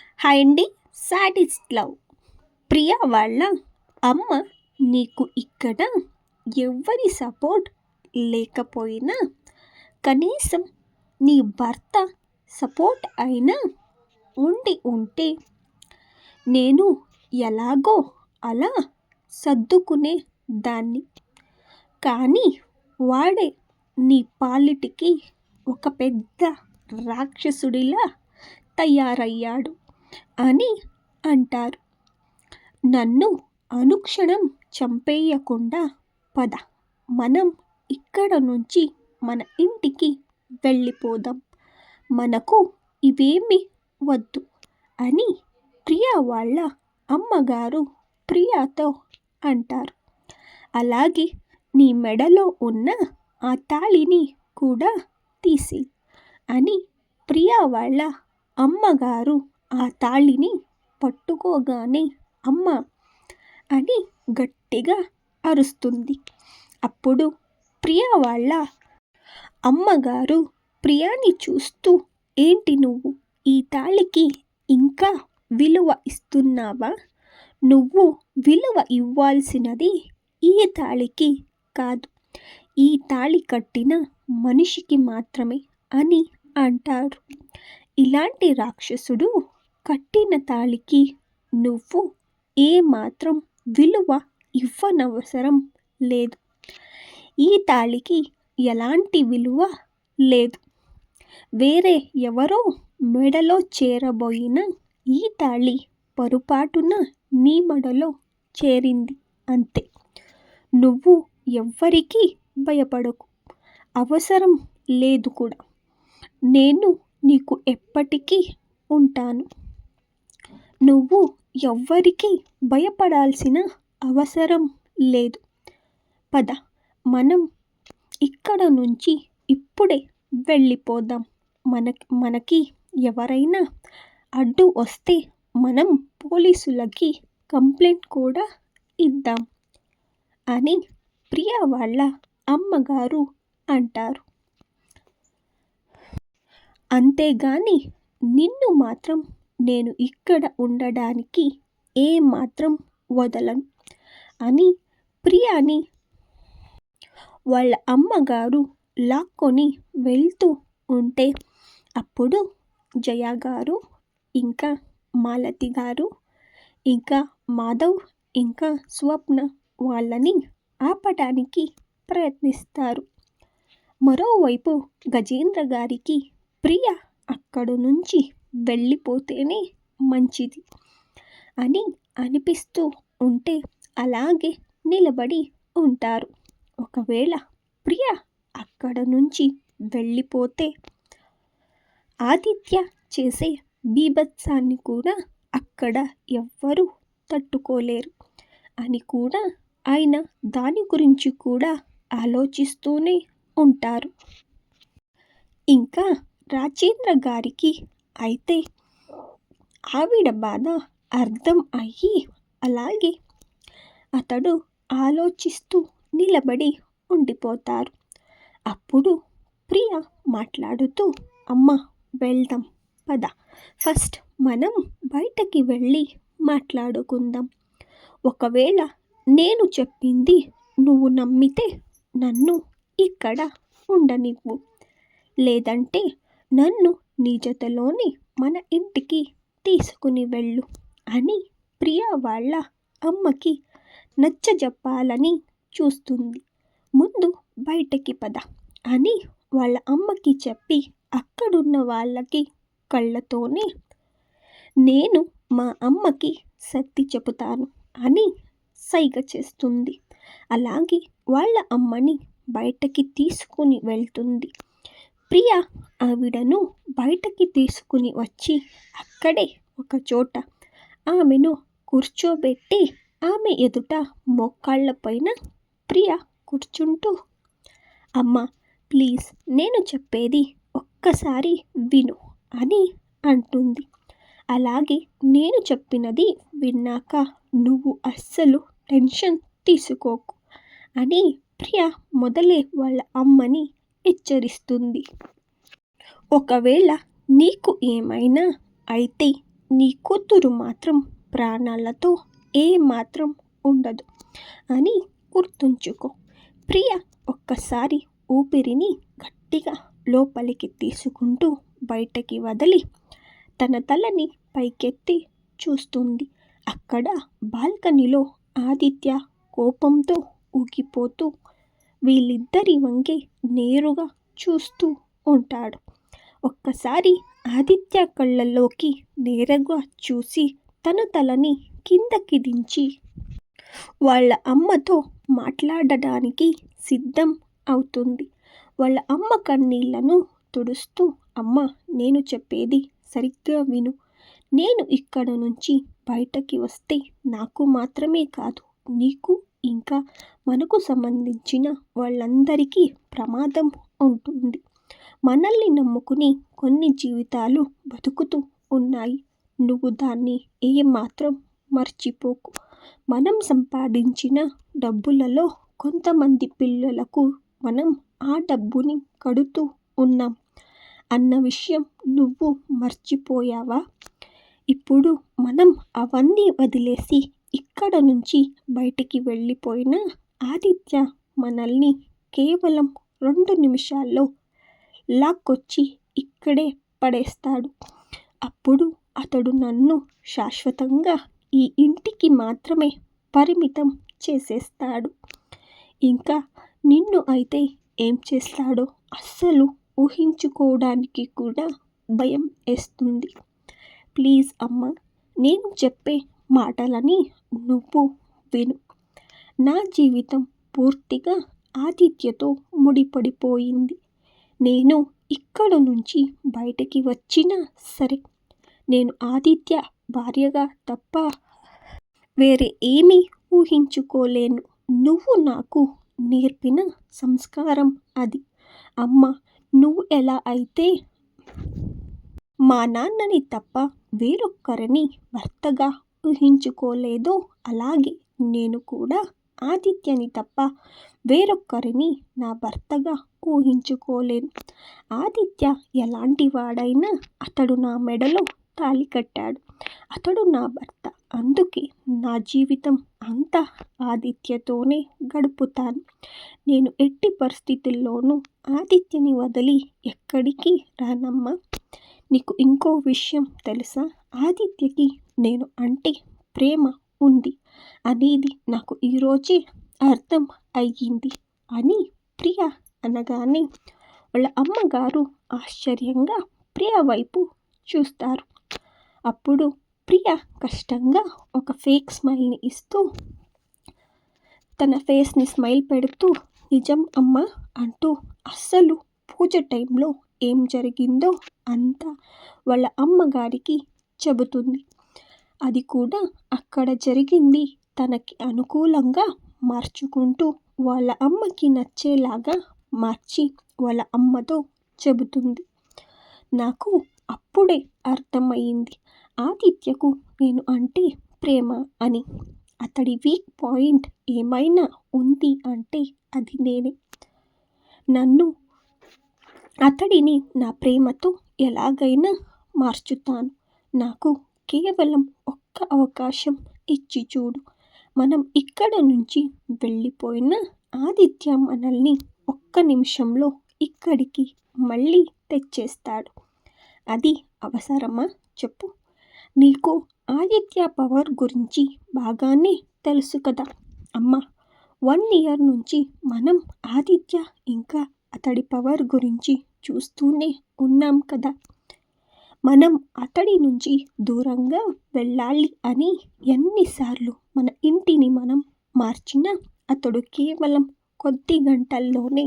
Hi అండి sadist love Priya వాళ్ళ అమ్మ నీకు ఇక్కడ ఎవరి సపోర్ట్ లేకపోయినా కనీసం నీ భర్త సపోర్ట్ అయినా ఉండి ఉంటే నేను ఎలాగో అలా సర్దుకునే దాన్ని. కానీ వాడే నీ పాలిటికి ఒక పెద్ద రాక్షసుడిలా తయారయ్యాడు. అని అంటారు. నన్ను అనుక్షణం చంపేయకుండా పద మనం ఇక్కడ నుంచి మన ఇంటికి వెళ్ళిపోదాం. మనకు ఇవేమి వద్దు అని ప్రియా వాళ్ళ అమ్మగారు ప్రియాతో అంటారు. అలాగే నీ మెడలో ఉన్న ఆ తాళిని కూడా తీసి అని ప్రియా వాళ్ళ అమ్మగారు ఆ తాళిని పట్టుకోగానే అమ్మ అని గట్టిగా అరుస్తుంది. అప్పుడు ప్రియా వాళ్ళ అమ్మగారు ప్రియాని చూస్తూ ఏంటి నువ్వు? ఈ తాళికి ఇంకా విలువ ఇస్తున్నావా? నువ్వు విలువ ఇవ్వాల్సినది ఈ తాళికి కాదు. ఈ తాళి కట్టిన మనిషికి మాత్రమే అని అంటారు. ఇలాంటి రాక్షసుడు కట్టిన తాళికి నువ్వు ఏమాత్రం విలువ ఇవ్వనవసరం లేదు. ఈ తాళికి ఎలాంటి విలువ లేదు. వేరే ఎవరో మెడలో చేరబోయిన ఈ తాళి పొరపాటున నీ మెడలో చేరింది అంతే. నువ్వు ఎవ్వరికీ భయపడకు. అవసరం లేదు కూడా. నేను నీకు ఎప్పటికీ ఉంటాను. నువ్వు ఎవ్వరికీ భయపడాల్సిన అవసరం లేదు. పద మనం ఇక్కడ నుంచి ఇప్పుడే వెళ్ళిపోదాం. మన మనకి ఎవరైనా అడ్డు వస్తే మనం పోలీసులకి కంప్లైంట్ కూడా ఇద్దాం అని ప్రియా వాళ్ళ అమ్మగారు అంటారు. అంతేగాని నిన్ను మాత్రం నేను ఇక్కడ ఉండడానికి ఏమాత్రం వదలను. అని ప్రియాని వాళ్ళ అమ్మగారు లాక్కొని వెళ్తూ ఉంటే అప్పుడు జయ గారు ఇంకా మాలతి గారు ఇంకా మాధవ్ ఇంకా స్వప్న వాళ్ళని ఆపటానికి ప్రయత్నిస్తారు. మరోవైపు గజేంద్ర గారికి ప్రియ అక్కడి నుంచి వెళ్ళిపోతేనే మంచిది అని అనిపిస్తూ ఉంటే అలాగే నిలబడి ఉంటారు. ఒకవేళ ప్రియ అక్కడ నుంచి వెళ్ళిపోతే ఆదిత్య చేసే బీభత్సాన్ని కూడా అక్కడ ఎవ్వరూ తట్టుకోలేరు అని కూడా ఆయన దాని గురించి కూడా ఆలోచిస్తూనే ఉంటారు. ఇంకా రాజేంద్ర గారికి అయితే ఆవిడ బాధ అర్థం అయ్యి అలాగే అతడు ఆలోచిస్తూ నిలబడి ఉండిపోతారు. అప్పుడు ప్రియ మాట్లాడుతూ అమ్మ వెళ్దాం పద. ఫస్ట్ మనం బయటకి వెళ్ళి మాట్లాడుకుందాం. ఒకవేళ నేను చెప్పింది నువ్వు నమ్మితే నన్ను ఇక్కడ ఉండనివ్వు. లేదంటే నన్ను నీ జతలోని మన ఇంటికి తీసుకుని వెళ్ళు అని ప్రియా వాళ్ళ అమ్మకి నచ్చజెప్పాలని చూస్తుంది. ముందు బయటకి పద అని వాళ్ళ అమ్మకి చెప్పి అక్కడున్న వాళ్ళకి కళ్ళతోనే నేను మా అమ్మకి సత్తి చెబుతాను అని సైగ చేస్తుంది. అలాగే వాళ్ళ అమ్మని బయటకి తీసుకుని వెళ్తుంది. ప్రియ ఆవిడను బయటకి తీసుకుని వచ్చి అక్కడే ఒక చోట ఆమెను కూర్చోబెట్టి ఆమె ఎదుట మోకాళ్ళ పైన ప్రియ కూర్చుంటూ అమ్మ ప్లీజ్ నేను చెప్పేది ఒక్కసారి విను అని అంటుంది. అలాగే నేను చెప్పినది విన్నాక నువ్వు అస్సలు టెన్షన్ తీసుకోకు అని ప్రియ మొదలే వాళ్ళ అమ్మని హెచ్చరిస్తుంది. ఒకవేళ నీకు ఏమైనా అయితే నీ కూతురు మాత్రం ప్రాణాలతో ఏమాత్రం ఉండదు అని గుర్తుంచుకో. ప్రియ ఒక్కసారి ఊపిరిని గట్టిగా లోపలికి తీసుకుంటూ బయటకి వదిలి తన తలని పైకెత్తి చూస్తుంది. అక్కడ బాల్కనీలో ఆదిత్య కోపంతో ఊగిపోతూ వీళ్ళిద్దరి వంకే నేరుగా చూస్తూ ఉంటాడు. ఒక్కసారి ఆదిత్య కళ్ళల్లోకి నేరుగా చూసి తన తలని కిందకి దించి వాళ్ళ అమ్మతో మాట్లాడడానికి సిద్ధం అవుతుంది. వాళ్ళ అమ్మ కన్నీళ్ళను తుడుస్తూ అమ్మ నేను చెప్పేది సరిగ్గా విను. నేను ఇక్కడ నుంచి బయటకి వస్తే నాకు మాత్రమే కాదు నీకు ఇంకా మనకు సంబంధించిన వాళ్ళందరికీ ప్రమాదం ఉంటుంది. మనల్ని నమ్ముకుని కొన్ని జీవితాలు బతుకుతూ ఉన్నాయి. నువ్వు దాన్ని ఏమాత్రం మర్చిపోకు. మనం సంపాదించిన డబ్బులలో కొంతమంది పిల్లలకు మనం ఆ డబ్బుని కడుతూ ఉన్నాం. అన్న విషయం నువ్వు మర్చిపోయావా? ఇప్పుడు మనం అవన్నీ వదిలేసి ఇక్కడ నుంచి బయటికి వెళ్ళిపోయిన ఆదిత్య మనల్ని కేవలం రెండు నిమిషాల్లో లాక్కొచ్చి ఇక్కడే పడేస్తాడు. అప్పుడు అతడు నన్ను శాశ్వతంగా ఈ ఇంటికి మాత్రమే పరిమితం చేసేస్తాడు. ఇంకా నిన్ను అయితే ఏం చేస్తాడో అస్సలు ఊహించుకోవడానికి కూడా భయం వేస్తుంది. ప్లీజ్ అమ్మ నేను చెప్పే మాటలని నువ్వు విను. నా జీవితం పూర్తిగా ఆతిథ్యతో ముడిపడిపోయింది. నేను ఇక్కడ నుంచి బయటికి వచ్చినా సరే నేను ఆదిత్య భార్యగా తప్ప వేరే ఏమీ ఊహించుకోలేను. నువ్వు నాకు నేర్పిన సంస్కారం అది. అమ్మ నువ్వు ఎలా అయితే మా నాన్నని తప్ప వేరొక్కరిని భర్తగా ఊహించుకోలేదో. అలాగే నేను కూడా ఆదిత్యని తప్ప వేరొక్కరిని నా భర్తగా ఊహించుకోలేను. ఆదిత్య ఎలాంటి వాడైనా అతడు నా మెడలో తాలి కట్టాడు. అతడు నా భర్త. అందుకే నా జీవితం అంతా ఆదిత్యతోనే గడుపుతాను. నేను ఎట్టి పరిస్థితుల్లోనూ ఆదిత్యని వదిలి ఎక్కడికి రానమ్మా. నీకు ఇంకో విషయం తెలుసా? ఆదిత్యకి నేను అంటే ప్రేమ ఉంది. అనేది నాకు ఈరోజే అర్థం అయ్యింది అని ప్రియ అనగానే వాళ్ళ అమ్మగారు ఆశ్చర్యంగా ప్రియ వైపు చూస్తారు. అప్పుడు ప్రియ కష్టంగా ఒక ఫేక్ స్మైల్ని ఇస్తూ తన ఫేస్ని స్మైల్ పెడుతూ నిజం అమ్మ అంటూ అస్సలు పూజ టైంలో ఏం జరిగిందో అంతా వాళ్ళ అమ్మగారికి చెబుతుంది. అది కూడా అక్కడ జరిగింది. తనకి అనుకూలంగా మార్చుకుంటూ వాళ్ళ అమ్మకి నచ్చేలాగా మార్చి వాళ్ళ అమ్మతో చెబుతుంది. నాకు అప్పుడే అర్థమయ్యింది. ఆదిత్యకు నేను అంటే ప్రేమ అని. అతడి వీక్ పాయింట్ ఏమైనా ఉంది అంటే అది నేనే. నన్ను అతడిని నా ప్రేమతో ఎలాగైనా మార్చుతాను. నాకు కేవలం ఒక్క అవకాశం ఇచ్చి చూడు. మనం ఇక్కడ నుంచి వెళ్ళిపోయిన ఆదిత్య మనల్ని ఒక్క నిమిషంలో ఇక్కడికి మళ్ళీ తెచ్చేస్తాడు. అది అవసరమా? చెప్పు. నీకు ఆదిత్య పవర్ గురించి బాగానే తెలుసు కదా. అమ్మ వన్ ఇయర్ నుంచి మనం ఆదిత్య ఇంకా అతడి పవర్ గురించి చూస్తూనే ఉన్నాం కదా. మనం అతడి నుంచి దూరంగా వెళ్ళాలి అని ఎన్నిసార్లు మన ఇంటిని మనం మార్చినా అతడు కేవలం కొద్ది గంటల్లోనే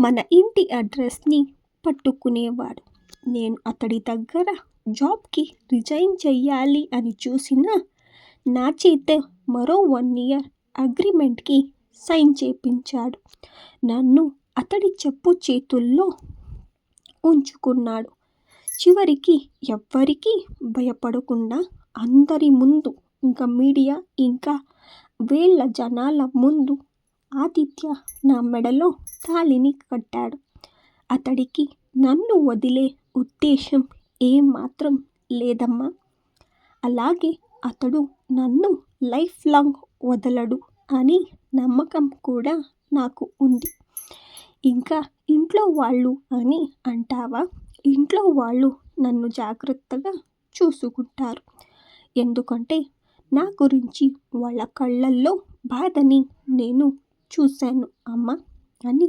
మన ఇంటి అడ్రస్ని పట్టుకునేవాడు. నేను అతడి దగ్గర జాబ్కి రిజైన్ చెయ్యాలి అని చూసినా నా చేత మరో వన్ ఇయర్ అగ్రిమెంట్కి సైన్ చేపించాడు. నన్ను అతడి చెప్పు చేతుల్లో ఉంచుకున్నాడు. చివరికి ఎవ్వరికీ భయపడకుండా అందరి ముందు ఇంకా మీడియా ఇంకా వేళ్ళ జనాల ముందు ఆదిత్య నా మెడలో తాళిని కట్టాడు. అతడికి నన్ను వదిలే ఉద్దేశం ఏమాత్రం లేదమ్మా. అలాగే అతడు నన్ను లైఫ్ లాంగ్ వదలడు అని నమ్మకం కూడా నాకు ఉంది. ఇంకా ఇంట్లో వాళ్ళు అని అంటావా? ఇంట్లో వాళ్ళు నన్ను జాగ్రత్తగా చూసుకుంటారు. ఎందుకంటే నా గురించి వాళ్ళ కళ్ళల్లో బాధని నేను చూశాను అమ్మ అని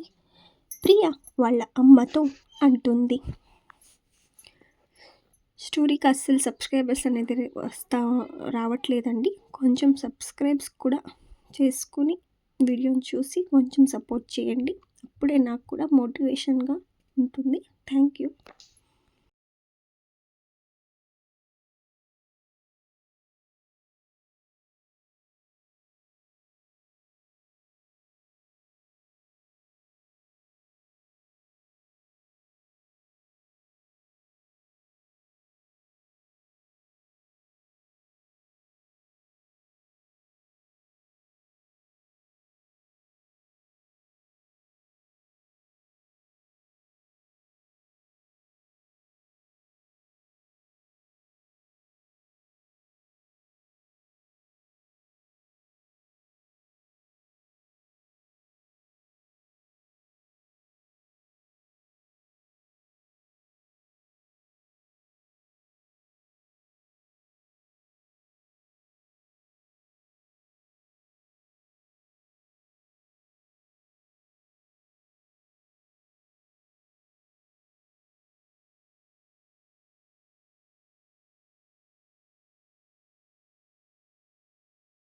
ప్రియ వాళ్ళ అమ్మతో అంటుంది. స్టోరీకి అస్సలు సబ్స్క్రైబర్స్ అనేది వస్తా రావట్లేదండి. కొంచెం సబ్స్క్రైబ్స్ కూడా చేసుకుని వీడియోని చూసి కొంచెం సపోర్ట్ చేయండి. అప్పుడే నాకు కూడా మోటివేషన్గా ఉంటుంది. Thank you